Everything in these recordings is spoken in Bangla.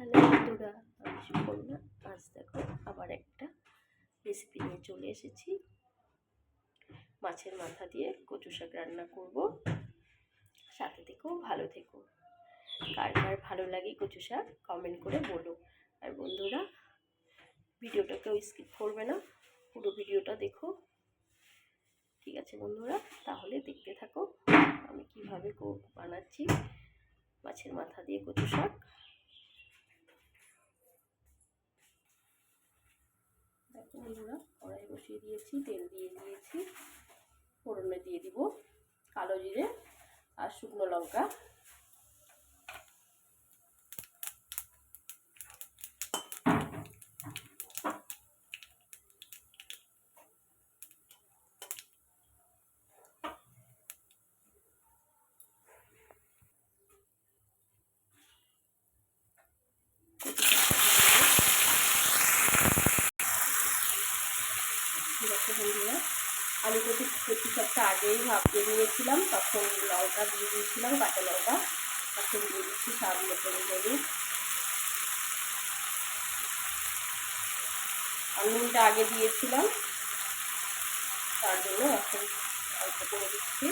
হ্যালো বন্ধুরা আমি সুকন্যা আজ দেখো আবার একটা রেসিপি নিয়ে চলে এসেছি। মাছের মাথা দিয়ে কচু শাক রান্না করব। সাথে থেকেও ভালো থেকো। কার কার ভালো লাগে কচু শাক কমেন্ট করে বলো। আর বন্ধুরা ভিডিওটা কেউ স্কিপ করবে না। পুরো ভিডিওটা দেখো। ঠিক আছে বন্ধুরা, তাহলে দেখতে থাকো আমি কীভাবে বানাচ্ছি মাছের মাথা দিয়ে কচু শাক। বন্ধুরা কড়াই বসিয়ে দিয়েছি, তেল দিয়ে দিয়েছি। ফোড়নে দিয়ে দিব কালো জিরে আর শুকনো লঙ্কা। দেখো আলু কচু কচু শাকটা আগেই ভাপিয়ে নিয়েছিলাম, তখন লঙ্কা দিয়ে দিয়েছিলাম, কাঁচা লঙ্কা। তখন দিয়ে দিচ্ছি স্বাদ করে দেবে আর নুনটা আগে দিয়েছিলাম, তার জন্য এখন অল্প করে দিচ্ছি।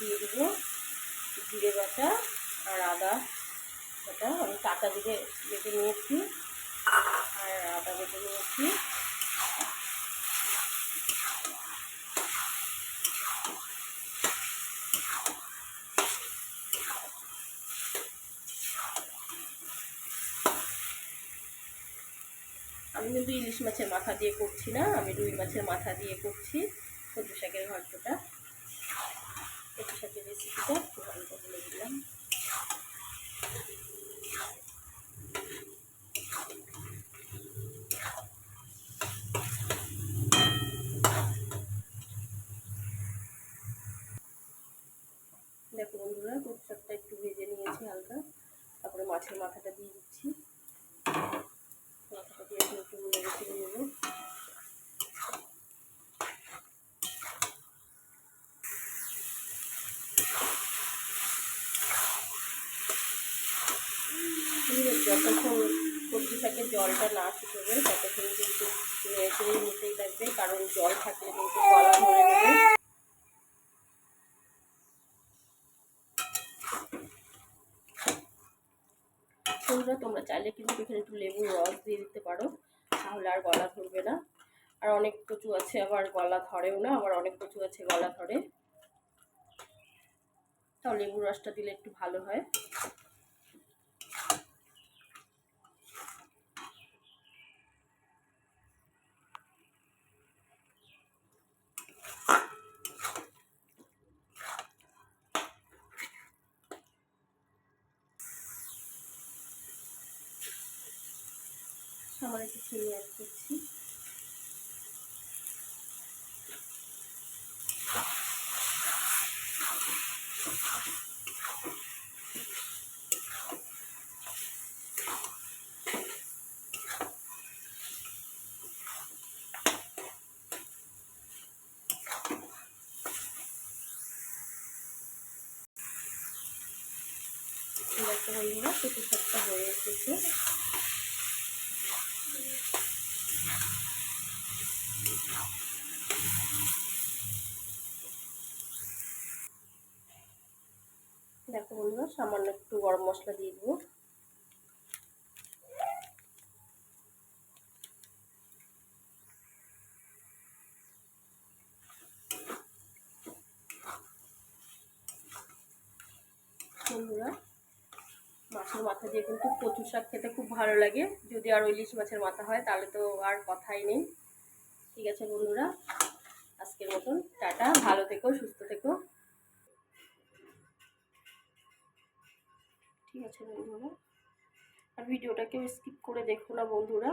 দিয়ে দেবো জিরে বাটা আর আদা বাটা। আমি কাঁচা জিরে বেটে নিয়েছি। আর আদা বেটে নিয়েছি। আমি কিন্তু ইলিশ মাছের মাথা দিয়ে করছি না। আমি রুই মাছের মাথা দিয়ে করছি। কচু শাকের ঘন্টটা কচু শাকের রেসিপিটা একটু অল্প বলে দিলাম দেখো বন্ধুরা কচু শাকটা একটু ভেজে নিয়েছি হালকা তারপরে মাছের মাথাটা দিয়ে দিচ্ছি মাথাটা দিয়ে একটু নেড়ে চেড়ে নেব যতক্ষণ সবজি থাকে জলটা না শুকোবে ততক্ষণ কিন্তু নেড়ে নিতেই লাগবে, কারণ জল থাকলে কিন্তু গলা ধরে বন্ধুরা, তোমরা চাইলে কিন্তু এখানে একটু লেবুর রস দিয়ে দিতে পারো, তাহলে আর গলা ধরবে না। আর অনেক কচু আছে, আবার গলা ধরেও না, আবার অনেক কচু আছে, গলা ধরে। তাও লেবুর রসটা দিলে একটু ভালো হয়। সামান্য একটু চিনি অ্যাড করছি। বন্ধুরা কচু শাকটা হয়ে এসেছে দেখো বন্ধুরা সামান্য একটু গরম মশলা দিয়ে দেবো। বন্ধুরা, মাছের মাথা দিয়ে কিন্তু কচু শাক খেতে খুব ভালো লাগে। যদি আর ইলিশ মাছের মাথা হয়, তাহলে তো আর কথাই নেই। ঠিক আছে বন্ধুরা, আজকের মতন টাটা। ভালো থেকো, সুস্থ থেকো। ঠিক আছে বন্ধুরা আর ভিডিওটাকেও স্কিপ করে দেখো না বন্ধুরা।